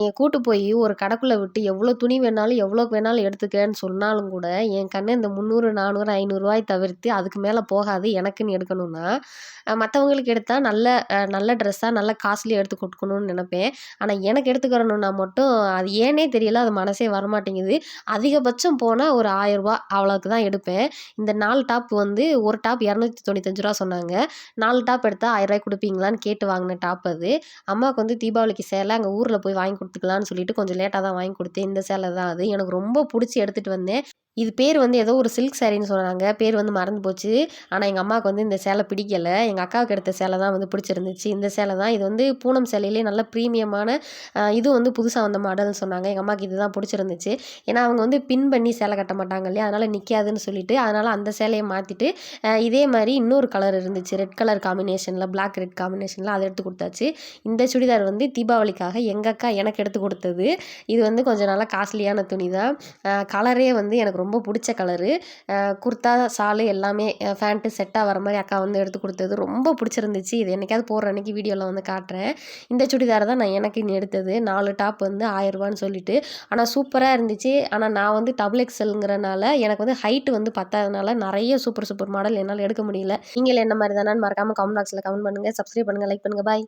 என்னைய கூட்டு போய் ஒரு கடைக்குள்ளே விட்டு எவ்வளோ துணி வேணாலும் எவ்வளோக்கு வேணாலும் எடுத்துக்கன்னு சொன்னாலும் கூட என் கண்ணு இந்த முந்நூறு நானூறு ஐநூறுரூவாய் தவிர்த்து அதுக்கு மேலே போகாது எனக்குன்னு எடுக்கணும்னா. மற்றவங்களுக்கு எடுத்தால் நல்ல நல்ல ட்ரெஸ்ஸாக நல்ல காஸ்ட்லியாக எடுத்து கொடுக்கணும்னு நினப்பேன். ஆனால் எனக்கு எடுத்துக்கிறணுன்னா மட்டும் அது ஏன்னே தெரியல அது மனசே வரமாட்டேங்குது. அதிகபட்சம் போனால் ஒரு ஆயிரரூபா அவ்வளோக்கு தான் எடுப்பேன். இந்த நாலு டாப் வந்து ஒரு டாப் இரநூத்தி தொண்ணூத்தஞ்சு ரூபா சொன்னாங்க. நாலு டாப் எடுத்தால் ஆயிரரூவாய்க்கு கொடுப்பீங்களான்னு கேட்டு வாங்கின டாப் அது. அம்மாவுக்கு வந்து தீபாவளிக்கு சேலை அங்கே ஊரில் போய் வாங்கி கொடுத்துக்கலான்னு சொல்லிட்டு கொஞ்சம் லேட்டாக தான் வாங்கி கொடுத்தேன். இந்த சேலை தான் அது. எனக்கு ரொம்ப பிடிச்சி எடுத்துகிட்டு வந்தேன். இது பேர் வந்து ஏதோ ஒரு சில்க் சாரின்னு சொன்னாங்க பேர் வந்து மறந்து போச்சு. ஆனால் எங்கள் அம்மாவுக்கு வந்து இந்த சேலை பிடிக்கலை. எங்கள் அக்காவுக்கு எடுத்த சேலை தான் வந்து பிடிச்சிருந்துச்சு. இந்த சேலை தான். இது வந்து பூனம் சேலையிலே நல்ல ப்ரீமியமான இது வந்து புதுசாக வந்த மாடல்னு சொன்னாங்க. எங்கள் அம்மாவுக்கு இது தான் பிடிச்சிருந்துச்சு. ஏன்னா அவங்க வந்து பின் பண்ணி சேலை கட்ட மாட்டாங்க இல்லையா? அதனால் நிற்காதுன்னு சொல்லிட்டு அதனால் அந்த சேலையை மாற்றிட்டு இதே மாதிரி இன்னொரு கலர் இருந்துச்சு. ரெட் கலர் காம்பினேஷனில் பிளாக் ரெட் காம்பினேஷனில் அதை எடுத்து கொடுத்தாச்சு. இந்த சுடிதார் வந்து தீபாவளிக்காக எங்கள் அக்கா எனக்கு எடுத்து கொடுத்தது. இது வந்து கொஞ்சம் நல்லா காஸ்ட்லியான துணி தான். கலரே வந்து எனக்கு ரொம்ப பிடிச்ச கலரு குர்த்தா ஷாலு எல்லாமே ஃபேண்ட்டு செட்டாக வர மாதிரி அக்கா வந்து எடுத்து கொடுத்தது. ரொம்ப பிடிச்சிருந்துச்சு. இது என்றைக்காவது போடுற அன்றைக்கி வீடியோவில் வந்து காட்டுறேன். இந்த சுடிதார் தான் நான் எனக்கு இனி எடுத்தது. நாலு டாப் வந்து ஆயிரரூபான்னு சொல்லிட்டு. ஆனால் சூப்பராக இருந்துச்சு. ஆனால் நான் வந்து டபுள் எக்ஸல்ங்கிறனால எனக்கு வந்து ஹைட்டு வந்து பத்தாதனால நிறைய சூப்பர் சூப்பர் மாடல் என்னால் எடுக்க முடியல. நீங்கள் என்ன மாதிரி தானே மறக்காமல் கமெண்ட் பாக்ஸில் கமெண்ட் பண்ணுங்கள் சப்ஸ்கிரைப் பண்ணுங்கள் லைக் பண்ணுங்கள் பாய்